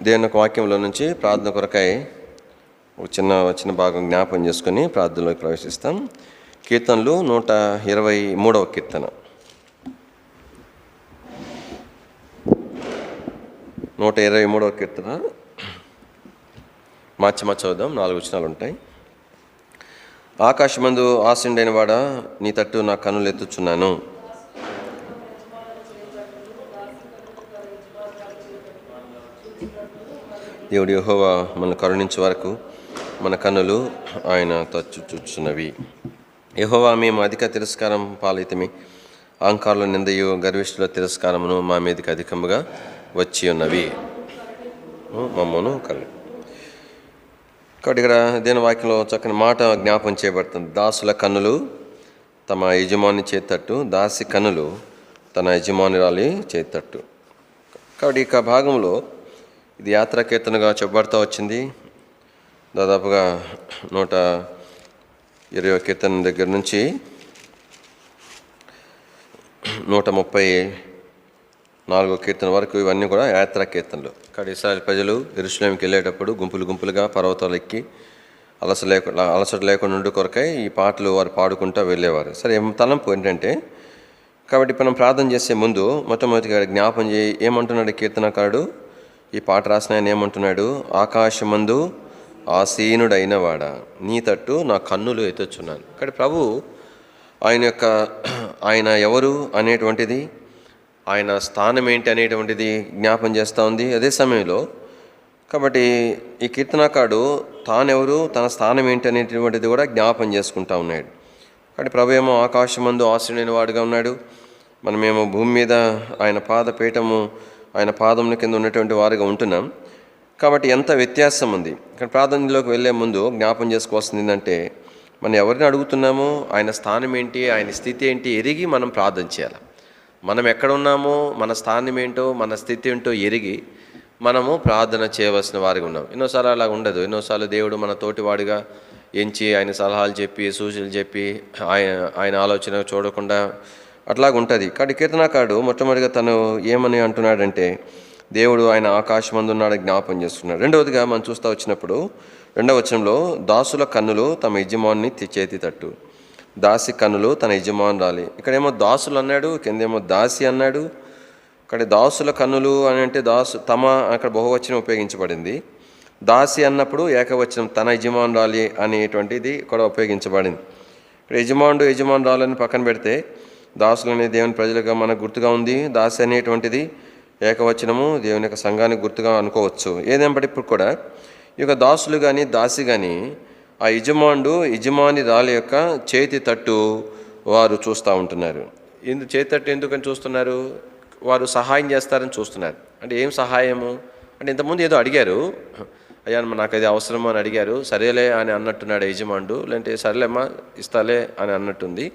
దేవుని యొక్క వాక్యంలో నుంచి ప్రార్థన కొరకై ఒక చిన్న చిన్న భాగం జ్ఞాపం చేసుకొని ప్రార్థనలోకి ప్రవేశిస్తాం. కీర్తనలు నూట ఇరవై మూడవ కీర్తన. నూట ఇరవై మూడవ కీర్తన. మార్చి మార్చి చదువుదాం నాలుగు వచనాలు ఉంటాయి. ఆకాశమందు ఆసిండైన వాడ నీ తట్టు నా కన్నులు ఎత్తుచున్నాను. దేవుడు యహోవా మన కరుణించే వరకు మన కన్నులు ఆయన తచ్చు చూచున్నవి మేము అధిక తిరస్కారం పాలైతమి. అహంకారుల నిందయు గర్విష్ఠుల తిరస్కారమును మా మీదకి అధికముగా వచ్చి ఉన్నవి మమ్మను కలు కాబట్టి ఇక్కడ దేని వాక్యంలో చక్కని మాట జ్ఞాపం చేయబడుతుంది. దాసుల కన్నులు తమ యజమాని చేతట్టు దాసి కన్నులు తన యజమానురాలి చేతట్టు. కాబట్టి ఇక భాగంలో ఇది యాత్రా కీర్తనగా చెప్పబడుతూ వచ్చింది. దాదాపుగా నూట ఇరవై కీర్తన దగ్గర నుంచి నూట ముప్పై నాలుగో కీర్తన వరకు ఇవన్నీ కూడా యాత్రా కీర్తనలు ఇక్కడ ఇస్రాయల్ ప్రజలు ఎరుసలేంకి వెళ్ళేటప్పుడు గుంపులు గుంపులుగా పర్వతాలు ఎక్కి అలస లేకుండా అలసట లేకుండా ఉండి కొరకై ఈ పాటలు వారు పాడుకుంటూ వెళ్ళేవారు. సరే తలంపు ఏంటంటే కాబట్టి మనం ప్రార్థన చేసే ముందు మొట్టమొదటిగా జ్ఞాపం చేయి ఏమంటున్నాడు కీర్తనకారుడు? ఈ పాట రాసిన ఆయన ఏమంటున్నాడు? ఆకాశమందు ఆసీనుడైన వాడా నీ తట్టు నా కన్నులు ఎత్తొచ్చున్నాను ఇక్కడ ప్రభు ఆయన యొక్క ఆయన ఎవరు అనేటువంటిది ఆయన స్థానం ఏంటి అనేటువంటిది జ్ఞాపం చేస్తూ ఉంది అదే సమయంలో. కాబట్టి ఈ కీర్తనకాడు తానెవరు తన స్థానం ఏంటి అనేటువంటిది కూడా జ్ఞాపం చేసుకుంటా ఉన్నాడు. కాబట్టి ప్రభు ఏమో ఆకాశమందు ఆశ్రయుడైన వాడుగా ఉన్నాడు. మనమేమో భూమి మీద ఆయన పాదపీఠము ఆయన పాదముల కింద ఉన్నటువంటి వారుగా ఉంటున్నాం. కాబట్టి ఎంత వ్యత్యాసం ఉంది? కానీ ప్రార్థనలోకి వెళ్ళే ముందు జ్ఞాపం చేసుకోవాల్సింది ఏంటంటే మనం ఎవరిని అడుగుతున్నామో ఆయన స్థానం ఏంటి ఆయన స్థితి ఏంటి ఎరిగి మనం ప్రార్థన చేయాలి. మనం ఎక్కడ ఉన్నామో మన స్థానం ఏంటో మన స్థితి ఏంటో ఎరిగి మనము ప్రార్థన చేయవలసిన వారిగా ఉన్నాం. ఎన్నోసార్లు అలా ఉండదు. ఎన్నోసార్లు దేవుడు మన తోటివాడిగా ఎంచి ఆయన సలహాలు చెప్పి సూచనలు చెప్పి ఆయన ఆయన ఆలోచన చూడకుండా అట్లాగుంటుంది. కాబట్టి కీర్తనాకారుడు మొట్టమొదటిగా తను ఏమని అంటున్నాడంటే దేవుడు ఆయన ఆకాశమందు ఉన్నాడు జ్ఞాపం చేస్తున్నాడు. రెండవదిగా మనం చూస్తూ వచ్చినప్పుడు రెండవ వచనంలో దాసుల కన్నులు తమ యజమాని చేతి తట్టు. దాసి కన్నులు తన యజమానురాలి ఇక్కడేమో దాసులు అన్నాడు కిందేమో దాసి అన్నాడు. ఇక్కడ దాసుల కన్నులు అని అంటే దాసు తమ అక్కడ బహువచనం ఉపయోగించబడింది. దాసి అన్నప్పుడు ఏకవచనం తన యజమానురాలి అనేటువంటిది కూడా ఉపయోగించబడింది. ఇక్కడ యజమానుడు యజమానురాలని పక్కన పెడితే దాసులు అనే దేవుని ప్రజలుగా మనకు గుర్తుగా ఉంది. దాసి అనేటువంటిది ఏకవచనము దేవుని యొక్క సంఘానికి గుర్తుగా అనుకోవచ్చు. ఏదేపటిప్పుడు కూడా ఈ యొక్క దాసులు కానీ దాసి కానీ ఆ యజమానుడు యజమాని రాలి యొక్క చేతి తట్టు వారు చూస్తూ ఉంటున్నారు. ఇందు చేతి తట్టు ఎందుకని చూస్తున్నారు? వారు సహాయం చేస్తారని చూస్తున్నారు. అంటే ఏం సహాయము? అంటే ఇంతకుముందు ఏదో అడిగారు. అయ్యా నాకు అది అవసరమా అని అడిగారు. సరేలే అని అన్నట్టున్నాడు యజమానుడు. లేదంటే సరేలేమ్మా ఇస్తాలే అని అన్నట్టుంది.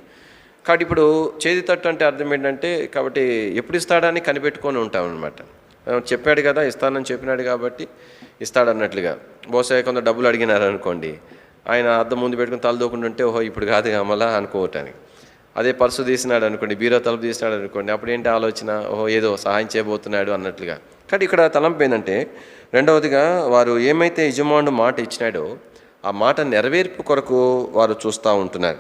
కాబట్టి ఇప్పుడు చేతి తట్టు అంటే అర్థం ఏంటంటే కాబట్టి ఎప్పుడు ఇస్తాడని కనిపెట్టుకొని ఉంటాం అనమాట చెప్పాడు కదా ఇస్తానని చెప్పినాడు కాబట్టి ఇస్తాడన్నట్లుగా. బహుశా కొంత డబ్బులు అడిగినారు అనుకోండి ఆయన అద్దం ముందు పెట్టుకుని తలదూకుంటుంటే ఓహో ఇప్పుడు కాదు మళ్ళా అనుకోవటానికి. అదే పర్సు తీసినాడు అనుకోండి బీరో తలుపు తీసినాడు అనుకోండి అప్పుడు ఏంటి ఆలోచన? ఓహో ఏదో సహాయం చేయబోతున్నాడు అన్నట్లుగా. కానీ ఇక్కడ తలంపు ఏంటంటే రెండవదిగా వారు ఏమైతే యజమానుడు మాట ఇచ్చినాడో ఆ మాట నెరవేర్పు కొరకు వారు చూస్తూ ఉంటున్నారు.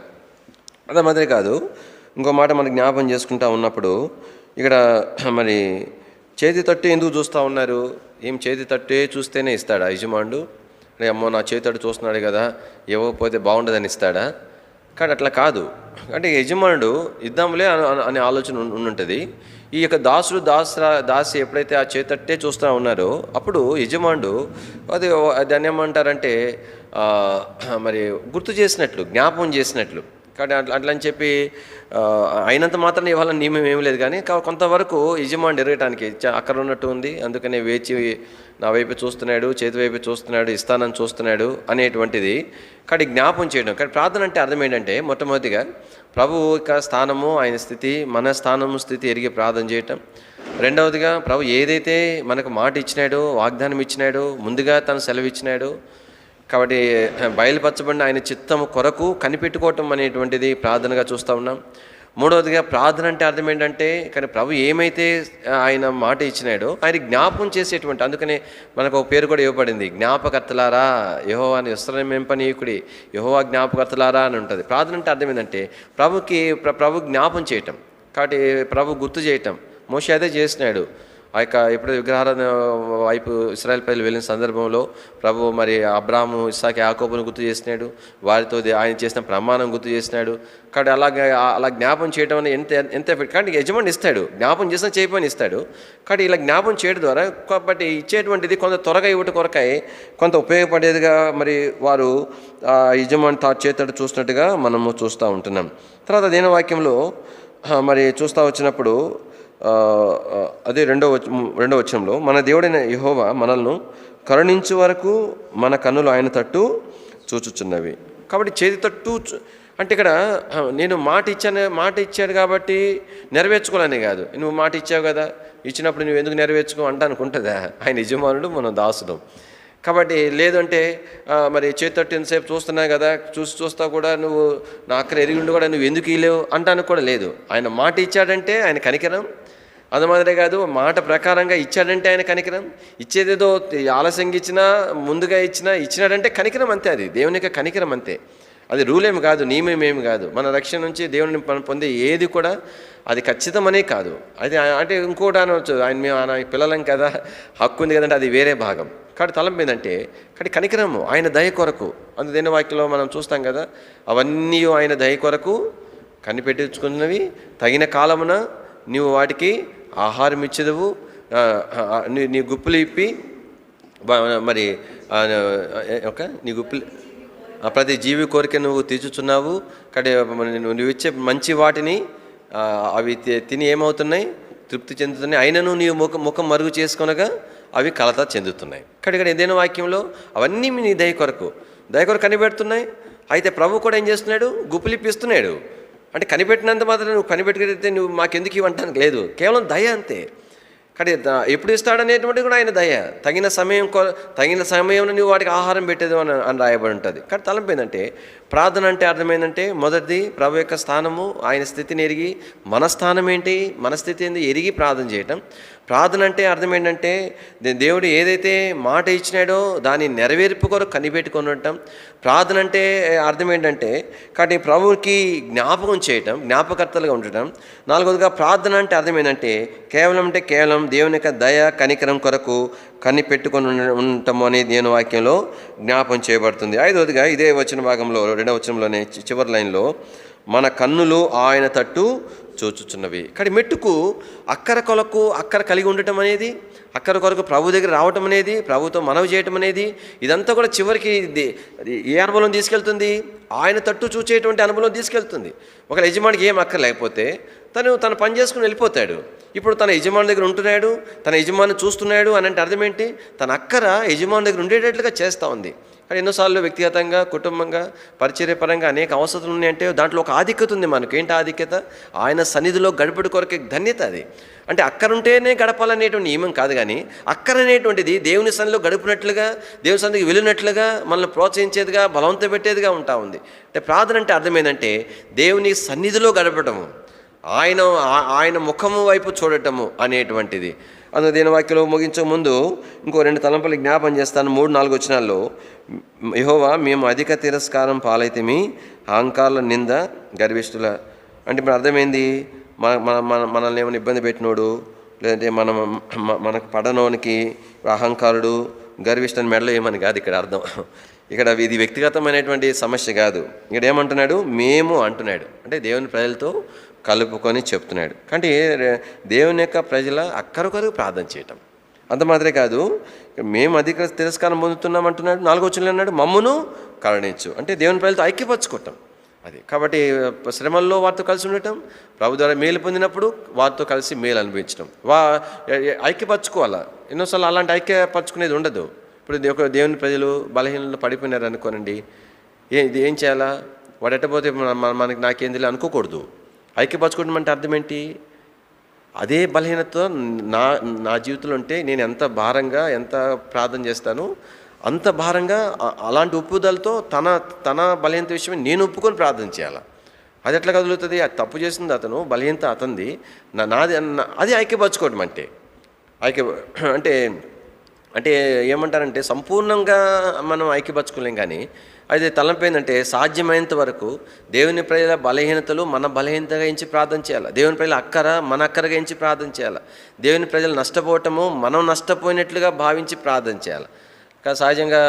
అదే మాదిరి కాదు. ఇంకో మాట మనం జ్ఞాపం చేసుకుంటా ఉన్నప్పుడు ఇక్కడ మరి చేతి తట్టు ఎందుకు చూస్తూ ఉన్నారు? ఏం చేతి తట్టే చూస్తేనే ఇస్తాడా యజమానుడు? అరే అమ్మో నా చేతి తట్టు చూస్తున్నాడు కదా ఇవ్వకపోతే బాగుండదని ఇస్తాడా? కానీ అట్లా కాదు. అంటే యజమానుడు ఇద్దాంలే అని- అనే ఆలోచన ఉంటుంది ఈ యొక్క దాసుడు దాసరా దాసి ఎప్పుడైతే ఆ చేతట్టే చూస్తూ ఉన్నారో అప్పుడు యజమానుడు అది దాన్ని ఏమంటారంటే మరి గుర్తు చేసినట్లు జ్ఞాపం చేసినట్లు. కానీ అట్లా అట్లా అని చెప్పి అయినంత మాత్రం ఇవ్వాలని నియమం ఏమీ లేదు కానీ కొంతవరకు యజమాని ఎరగటానికి అక్కడ ఉన్నట్టు ఉంది. అందుకనే వేచి నా వైపు చూస్తున్నాడు చేతి వైపు చూస్తున్నాడు ఇస్తానని చూస్తున్నాడు అనేటువంటిది కానీ జ్ఞాపం చేయడం. కానీ ప్రార్థన అంటే అర్థం ఏంటంటే మొట్టమొదటిగా ప్రభు యొక్క స్థానము ఆయన స్థితి మన స్థానము స్థితి ఎరిగి ప్రార్థన చేయటం. రెండవదిగా ప్రభు ఏదైతే మనకు మాట ఇచ్చినాడో వాగ్దానం ఇచ్చినాడో ముందుగా తను సెలవు ఇచ్చినాడో కాబట్టి బయలుపరచబడిన ఆయన చిత్తము కొరకు కనిపెట్టుకోవటం అనేటువంటిది ప్రార్థనగా చూస్తూ ఉన్నాం. మూడవదిగా ప్రార్థన అంటే అర్థం ఏంటంటే కానీ ప్రభు ఏమైతే ఆయన మాట ఇచ్చినాడో ఆయన జ్ఞాపం చేసేటువంటి అందుకనే మనకు ఒక పేరు కూడా ఇవ్వబడింది. జ్ఞాపకర్తలారా యహోవాని విశ్రమింపనీయుకుడి యహోవా జ్ఞాపకర్తలారా అని ఉంటుంది. ప్రార్థన అంటే అర్థం ఏంటంటే ప్రభుకి ప్ర- ప్రభు జ్ఞాపం చేయటం. కాబట్టి ప్రభు గుర్తు చేయటం. మోషే అదే చేసినాడు. ఆ యొక్క ఎప్పుడు విగ్రహారాధన వైపు ఇస్రాయల్ ప్రజలు వెళ్ళిన సందర్భంలో ప్రభు మరి అబ్రాహ్ము ఇస్సాకి యాకోబును గుర్తు చేసినాడు. వారితో ఆయన చేసిన ప్రమాణం గుర్తు చేసినాడు. కాబట్టి అలాగే అలా జ్ఞాపం చేయడం అనేది ఎంత ఎంత ఎఫెక్ట్ కానీ యజమాని ఇస్తాడు. జ్ఞాపం చేసినా చేయమని ఇస్తాడు. కాబట్టి ఇలా జ్ఞాపం చేయడం ద్వారా కాబట్టి ఇచ్చేటువంటిది కొంత త్వరగా ఇవ్వటం కొరకై కొంత ఉపయోగపడేదిగా మరి వారు యజమాని తా చేతడు చూసినట్టుగా మనము చూస్తూ ఉంటున్నాం. తర్వాత దేని వాక్యంలో మరి చూస్తూ వచ్చినప్పుడు అదే రెండవ రెండవ వచనంలో మన దేవుడైన యహోవా మనల్ని కరుణించు వరకు మన కన్నులు ఆయన తట్టు చూచుచున్నవి. కాబట్టి చేతి తట్టు అంటే ఇక్కడ నేను మాట ఇచ్చాను మాట ఇచ్చాడు కాబట్టి నెరవేర్చుకోవాలని కాదు. నువ్వు మాట ఇచ్చావు కదా ఇచ్చినప్పుడు నువ్వు ఎందుకు నెరవేర్చుకో అంటానుకుంటుందా ఆయన యజమానుడు మనం దాసుడం. కాబట్టి లేదంటే మరి చేతట్టిన సేపు చూస్తున్నా కదా చూసి చూస్తా కూడా నువ్వు నా అక్కడ ఎరిగి ఉండి కూడా నువ్వు ఎందుకు ఇలేవు అంటానికి కూడా లేదు. ఆయన మాట ఇచ్చాడంటే ఆయన కనికరం. అది మాదిరే కాదు మాట ప్రకారంగా ఇచ్చాడంటే ఆయన కనికరం. ఇచ్చేదేదో ఆలస్యంగా ఇచ్చినా ముందుగా ఇచ్చినా ఇచ్చినాడంటే కనికరం అంతే అది. దేవుని యొక్క కనికరం అంతే. అది రూల్ ఏమి కాదు నియమం ఏమి కాదు. మన రక్షణ నుంచి దేవుని పొందే ఏది కూడా అది ఖచ్చితమనే కాదు. అది అంటే ఇంకోటి అనవచ్చు ఆయన మేము ఆయన పిల్లలం కదా హక్కు ఉంది కదంటే అది వేరే భాగం. కాడి తలంపు ఏంటంటే కానీ కనికరము ఆయన దయ కొరకు. అందు దేని వాక్యంలో మనం చూస్తాం కదా అవన్నీ ఆయన దయ కొరకు కనిపెట్టించుకున్నవి. తగిన కాలమున నీవు వాటికి ఆహారం ఇచ్చేదవు నీ నీ గుప్పులు ఇప్పి మరి ఒక నీ గుప్పులు ప్రతి జీవి కోరిక నువ్వు తీర్చుచున్నావు. కానీ నువ్వు నువ్వు ఇచ్చే మంచి వాటిని అవి తి- తిని ఏమవుతున్నాయి? తృప్తి చెందుతున్నాయి. అయినను నీవు ముఖం ముఖం మరుగు చేసుకొనగా అవి కలత చెందుతున్నాయి. ఇక్కడ ఏదైనా వాక్యంలో అవన్నీ మీ నీ దయ కొరకు దయ కొరకు కనిపెడుతున్నాయి. అయితే ప్రభు కూడా ఏం చేస్తున్నాడు? గుప్పులిప్పిస్తున్నాడు అంటే కనిపెట్టినంత మాత్రం నువ్వు కనిపెట్టుకుంటే నువ్వు మాకెందుకు ఇవ్వటానికి లేదు. కేవలం దయ అంతే. కానీ ఎప్పుడు ఇస్తాడనేటువంటి కూడా ఆయన దయ. తగిన సమయం కొ- తగిన సమయంలో నువ్వు వాటికి ఆహారం పెట్టేది అని అని రాయబడి ఉంటుంది. కానీ తలంపు ఏంటంటే ప్రార్థన అంటే అర్థమైందంటే మొదటిది ప్రభు యొక్క స్థానము ఆయన స్థితిని ఎరిగి మన స్థానం ఏంటి మన స్థితి ఏంది ఎరిగి ప్రార్థన చేయటం. ప్రార్థన అంటే అర్థం ఏంటంటే దేవుడు ఏదైతే మాట ఇచ్చినాడో దాన్ని నెరవేర్పు కొరకు కనిపెట్టుకొని ఉండటం. ప్రార్థన అంటే అర్థం ఏంటంటే కాబట్టి ప్రభువుకి జ్ఞాపకం చేయటం జ్ఞాపకర్తలుగా ఉండటం. నాలుగోదిగా ప్రార్థన అంటే అర్థం ఏంటంటే కేవలం అంటే కేవలం దేవుని యొక్క దయ కనికరం కొరకు కనిపెట్టుకొని ఉండటం అనే దేవుని వాక్యంలో జ్ఞాపం చేయబడుతుంది. ఐదవదిగా ఇదే వచ్చిన భాగంలో రెండవ వచనంలోనే చివరి లైన్లో మన కన్నులు ఆయన తట్టు చూచుచున్నవి. కానీ మెట్టుకు అక్కర కొలకు అక్కర కలిగి ఉండటం అనేది అక్కర కొరకు ప్రభు దగ్గర రావటం అనేది ప్రభుతో మనవి చేయటం అనేది ఇదంతా కూడా చివరికి ఇది ఏ అనుభవం తీసుకెళ్తుంది? ఆయన తట్టు చూచేటువంటి అనుభవం తీసుకెళ్తుంది. ఒక యజమానికి ఏం అక్కర్ లేకపోతే తను పని చేసుకుని వెళ్ళిపోతాడు. ఇప్పుడు తన యజమాని దగ్గర ఉంటున్నాడు తన యజమాని చూస్తున్నాడు అని అంటే అర్థం ఏంటి? తన అక్కర యజమాని దగ్గర ఉండేటట్లుగా చేస్తూ ఉంది. కానీ ఎన్నోసార్లు వ్యక్తిగతంగా కుటుంబంగా పరిచర్యపరంగా అనేక అవసరాలు ఉన్నాయంటే దాంట్లో ఒక ఆధిక్యత ఉంది మనకు. ఏంటి ఆధిక్యత? ఆయన సన్నిధిలో గడపడి కొరకే ధన్యత అది. అంటే అక్కరుంటేనే గడపాలనేటువంటి నియమం కాదు కానీ అక్కరనేటువంటిది దేవుని సన్నిలో గడిపినట్లుగా దేవుని సన్నిధికి వెళ్ళినట్లుగా మనల్ని ప్రోత్సహించేదిగా బలవంత పెట్టేదిగా ఉంటా ఉంది. అంటే ప్రార్థన అంటే అర్థమైందంటే దేవుని సన్నిధిలో గడపటము ఆయన ఆ- ఆయన ముఖము వైపు చూడటము అనేటువంటిది. అందుకు దీని వాక్యలో ముగించే ముందు ఇంకో రెండు తలంపులు జ్ఞాపం చేస్తాను. మూడు నాలుగు వచ్చినాల్లో యహోవా మేము అధిక తిరస్కారం పాలైతేమి అహంకారుల నింద గర్విష్ఠుల. అంటే ఇప్పుడు అర్థమైంది మన మన మన మనల్ని ఏమైనా ఇబ్బంది పెట్టినోడు లేదంటే మనం మనకు పడనోనికి అహంకారుడు గర్విష్ఠని మెడలో ఏమని కాదు ఇక్కడ అర్థం. ఇక్కడ ఇది వ్యక్తిగతమైనటువంటి సమస్య కాదు. ఇక్కడ ఏమంటున్నాడు? మేము అంటున్నాడు. అంటే దేవుని ప్రజలతో కలుపుకొని చెప్తున్నాడు. అంటే దేవుని యొక్క ప్రజల అక్కరొకరు ప్రార్థన చేయటం. అంత మాత్రమే కాదు మేము అధిక తిరస్కారం పొందుతున్నాం అంటున్నాడు నాలుగో వచ్చిన అన్నాడు మమ్మను కరుణించు. అంటే దేవుని ప్రజలతో ఐక్యపరచుకోవటం. అది. కాబట్టి శ్రమల్లో వారితో కలిసి ఉండటం ప్రభు ద్వారా మేలు పొందినప్పుడు వారితో కలిసి మేలు అనిపించడం వా ఐక్యపరచుకోవాలా? ఎన్నోసార్లు అలాంటి ఐక్యపరచుకునేది ఉండదు. ఇప్పుడు ఒక దేవుని ప్రజలు బలహీనలు పడిపోయినారు అనుకోనండి ఏ ఇది ఏం చేయాలా? వాడెట్టబోతే మనకి నాకేం తెలియదు అనుకోకూడదు. ఐక్యపరచుకోవడం అంటే అర్థం ఏంటి అదే బలహీనతతో నా నా జీవితంలో ఉంటే నేను ఎంత భారంగా ఎంత ప్రార్థన చేస్తాను అంత భారంగా అలాంటి ఒప్పుదలతో తన తన బలహీనత విషయమే నేను ఒప్పుకొని ప్రార్థన చేయాలి? అది ఎట్లా కదులుతుంది? అది తప్పు చేసింది అతను బలహీనత అతంది. నా నాది నా- అది ఐక్యపరచుకోవడం అంటే ఐక్య అంటే అంటే ఏమంటారంటే సంపూర్ణంగా మనం ఐక్యపరచుకోలేం కానీ అది తలంపు ఏంటంటే సాధ్యమైనంత వరకు దేవుని ప్రజల బలహీనతలు మన బలహీనతగా ఎంచి ప్రార్థన చేయాలి. దేవుని ప్రజల అక్కర మన అక్కరగా ఎంచి ప్రార్థన చేయాలి. దేవుని ప్రజలు నష్టపోవటము మనం నష్టపోయినట్లుగా భావించి ప్రార్థన చేయాలి. కానీ సహజంగా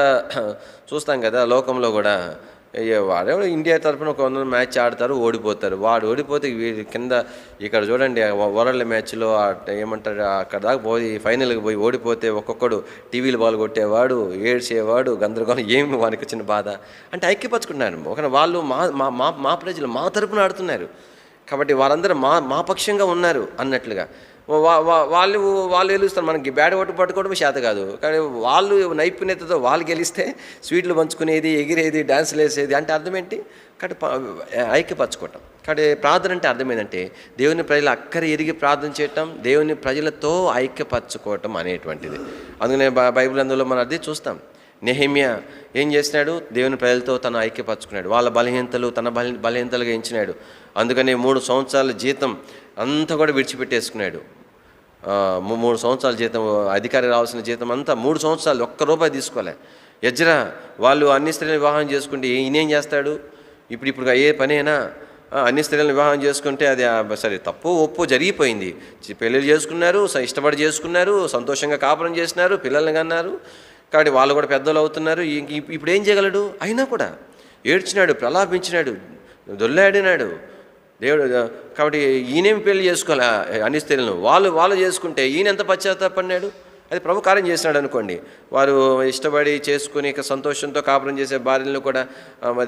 చూస్తాం కదా లోకంలో కూడా అయ్యో ఇండియా తరఫున ఒక వంద మ్యాచ్ ఆడతారు ఓడిపోతారు. వాడు ఓడిపోతే వీడి కింద ఇక్కడ చూడండి వరల్డ్ మ్యాచ్లో ఏమంటారు అక్కడ దాకా పోయి ఫైనల్కి పోయి ఓడిపోతే ఒక్కొక్కడు టీవీలు బాల్ కొట్టేవాడు ఏడ్చేవాడు గందరగోళం ఏమి వానికి వచ్చిన బాధ. అంటే ఐక్యపరచుకున్నారు. ఒక వాళ్ళు మా మా మా మా ప్రజలు మా తరపున ఆడుతున్నారు. కాబట్టి వారందరూ మా మా పక్షంగా ఉన్నారు అన్నట్లుగా. వాళ్ళు వాళ్ళు గెలుస్తారు. మనకి బ్యాట్ కొట్టు పట్టుకోవడం చేత కాదు. కానీ వాళ్ళు నైపుణ్యతతో వాళ్ళు గెలిస్తే స్వీట్లు పంచుకునేది ఎగిరేది డ్యాన్సులు వేసేది అంటే అర్థం ఏంటి? కాబట్టి ఐక్యపరచుకోవటం. కాబట్టి ప్రార్థన అంటే అర్థమైందంటే దేవుని ప్రజలు అక్కర ఎరిగి ప్రార్థన చేయటం దేవుని ప్రజలతో ఐక్యపరచుకోవటం అనేటువంటిది. అందుకనే బైబిల్ అందులో మనం అదే చూస్తాం. నెహిమ్య ఏం చేసినాడు? దేవుని ప్రజలతో తను ఐక్యపరచుకున్నాడు. వాళ్ళ బలహీనతలు తన బల బలహీనతలుగా ఎంచినాడు. అందుకని మూడు సంవత్సరాల జీతం అంతా కూడా విడిచిపెట్టేసుకున్నాడు. మూడు సంవత్సరాల జీతం అధికారి రావాల్సిన జీతం అంతా మూడు సంవత్సరాలు ఒక్క రూపాయి తీసుకోలే. యజ్రా వాళ్ళు అన్ని స్త్రీలను వివాహం చేసుకుంటే ఈయనేం చేస్తాడు? ఇప్పుడు ఇప్పుడు ఏ పనేనా అన్ని స్త్రీలను వివాహం చేసుకుంటే అది సరే తప్పు ఒప్పు జరిగిపోయింది. పెళ్ళిళ్ళు చేసుకున్నారు ఇష్టపడి చేసుకున్నారు సంతోషంగా కాపురం చేసినారు పిల్లల్ని కన్నారు. కాబట్టి వాళ్ళు కూడా పెద్దలు అవుతున్నారు. ఇప్పుడు ఏం చేయగలడు? అయినా కూడా ఏడ్చినాడు ప్రలాపించినాడు దొల్లాడినాడు. దేవుడు కాబట్టి ఈయనేం పెళ్ళి చేసుకోవాలా అన్ని స్త్రీలను. వాళ్ళు వాళ్ళు చేసుకుంటే ఈయన ఎంత పశ్చాత్తాపడినాడు? అది ప్రభు కార్యం చేసినాడు అనుకోండి. వారు ఇష్టపడి చేసుకుని సంతోషంతో కాపురం చేసే భార్యలను కూడా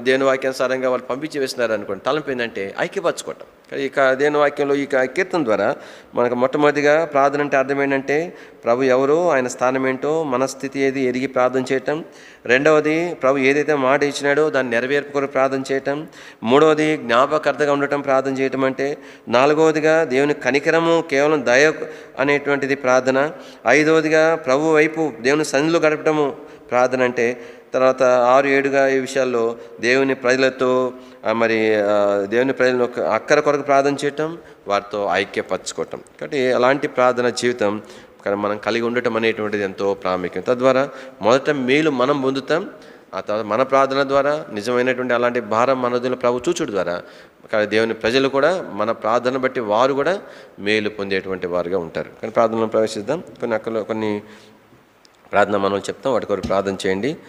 దేని వాక్యానుసారంగా వాళ్ళు పంపించి వేసినారు అనుకోండి తలంపు ఏంటంటే ఐక్యపరచుకోవటం. ఇక దేవుని వాక్యంలో ఈ కీర్తన ద్వారా మనకు మొట్టమొదటిగా ప్రార్థన అంటే అర్థం ఏంటంటే ప్రభు ఎవరు ఆయన స్థానం ఏంటో మన స్థితి ఏది ఎరిగి ప్రార్థన చేయటం. రెండవది ప్రభు ఏదైతే మాట ఇచ్చినాడో దాన్ని నెరవేర్పు కొరకు ప్రార్థన చేయటం. మూడవది జ్ఞాపకర్తగా ఉండటం ప్రార్థన చేయటం అంటే నాలుగవదిగా దేవుని కనికరము కేవలం దయ అనేటువంటిది ప్రార్థన. ఐదవదిగా ప్రభు వైపు దేవుని సన్నిధిలో గడపటము ప్రార్థన అంటే తర్వాత ఆరు ఏడుగా ఈ విషయాల్లో దేవుని ప్రజలతో మరి దేవుని ప్రజలను ఒక అక్కర కొరకు ప్రార్థన చేయటం వారితో ఐక్యపరచుకోవటం. కాబట్టి అలాంటి ప్రార్థన జీవితం కానీ మనం కలిగి ఉండటం అనేటువంటిది ఎంతో ప్రాముఖ్యం. తద్వారా మొదట మేలు మనం పొందుతాం ఆ తర్వాత మన ప్రార్థన ద్వారా నిజమైనటువంటి అలాంటి భారం మనదుల ప్రభు చూచుడు ద్వారా కానీ దేవుని ప్రజలు కూడా మన ప్రార్థన బట్టి వారు కూడా మేలు పొందేటువంటి వారుగా ఉంటారు. కానీ ప్రార్థనలో ప్రవేశిద్దాం. కొన్ని అక్కడ కొన్ని ప్రార్థన మనం చెప్తాం వాటి కొరకు ప్రార్థన చేయండి.